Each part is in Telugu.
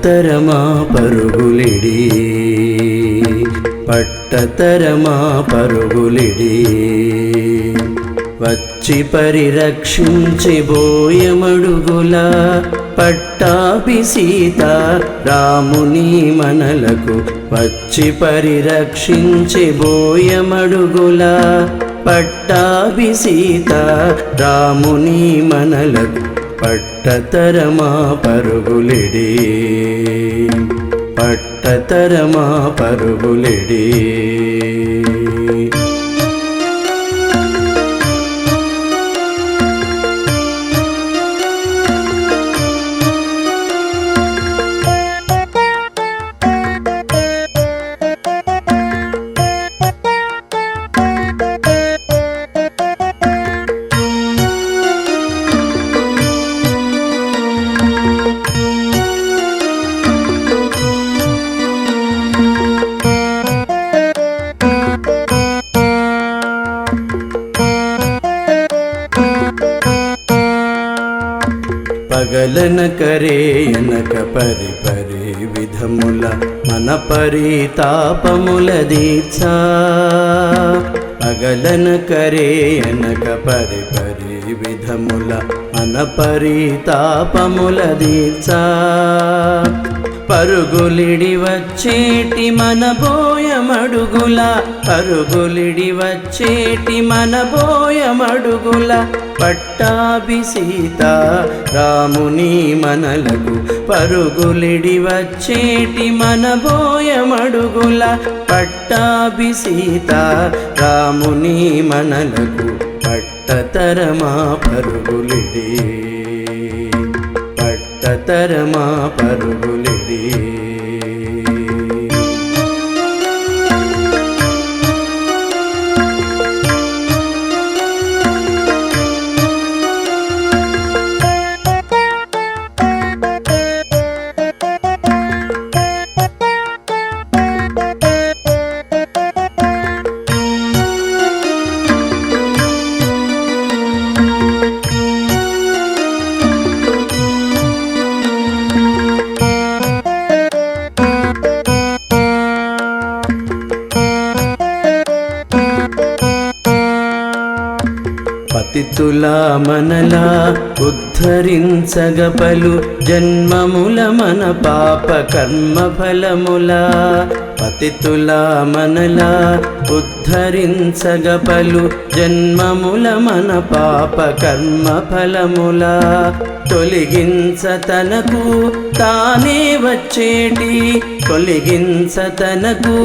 పట్టతరమా పరుగులిడి? పట్టతరమా పరుగులిడి? వచ్చి పరిరక్షించి బోయమడుగుల పట్టాభి సీత రాముని మనలకు వచ్చి పరిరక్షించి బోయమడుగుల పట్టాభి సీత రాముని మనలకు పట్టతరమా పరుగులిడి. పట్టతరమా పరుగులిడి. పగలన కరే ఎనక పరి పరి విధముల మన పరితాపముల దీక్ష. పగలన కరే ఎనక పరి పరి విధముల మన పరితాపముల దీక్ష. పరుగులిడి వచ్చేటి మన బోయమడుగుల పరుగులిడి వచ్చేటి మన బోయమడుగుల పట్టాభి సీత. రాముని మనలకు పరుగులిడి వచ్చేటి మన బోయమడుగుల పట్టాభి సీత. రాముని మనలకు పట్టతరమా పరుగులిడి? పట్టతరమా పరుగులిడి? భక్తులా మనలా ఉద్ధరించగ పలు జన్మముల మన పాప కర్మ ఫలములా పతితులా మనలా ఉద్ధరించగ పలు జన్మముల మన పాప కర్మ ఫలముల తొలగించ తనకు తానే వచ్చేటి తొలగించ తనకు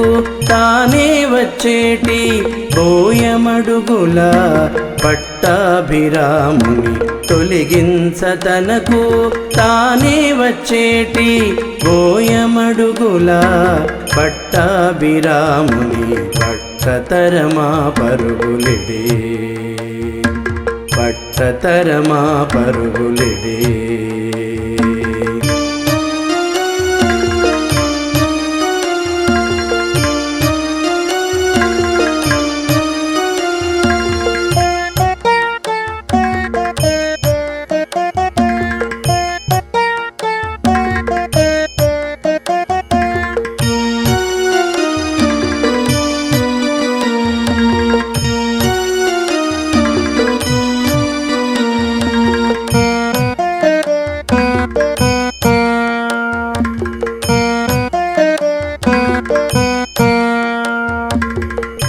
తానే వచ్చేటి బోయమడుగుల పట్టాభిరాముని తొలగించ తనకు తానే వచ్చేటి బోయమడుగుల పట్టాభిరాముని పట్టతరమా పరుగులిడే. పట్టతరమా పరుగులిడే.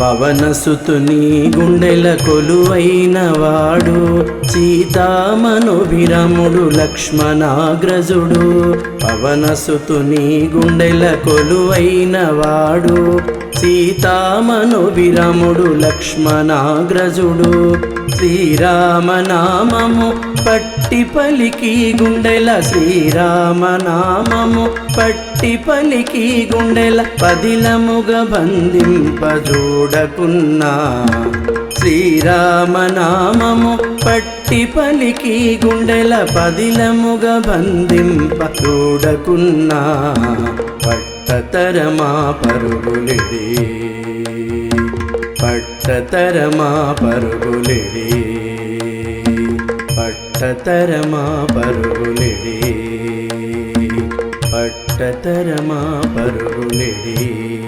పవనసుతుని గుండెల కొలువైన వాడు. సీతామనుభిరముడు లక్ష్మణాగ్రజుడు. పవనసుతుని గుండెల కొలువైన వాడు. సీతామను విరముడు లక్ష్మణాగ్రజుడు. శ్రీరామనామము పట్టి పలికి గుండెల శ్రీరామనామము పట్టి పలికి గుండెల పదిలముగ బంధింపజూడకున్నా. శ్రీరామనామము పట్టి పలికి గుండెల పదిలముగ బంధింప చూడకున్నా పట్టతరమా పరుగులిడి. పట్టతరమా పరుగులిడి. పట్టతరమా పరుగులిడి. పట్టతరమా పరుగులిడి.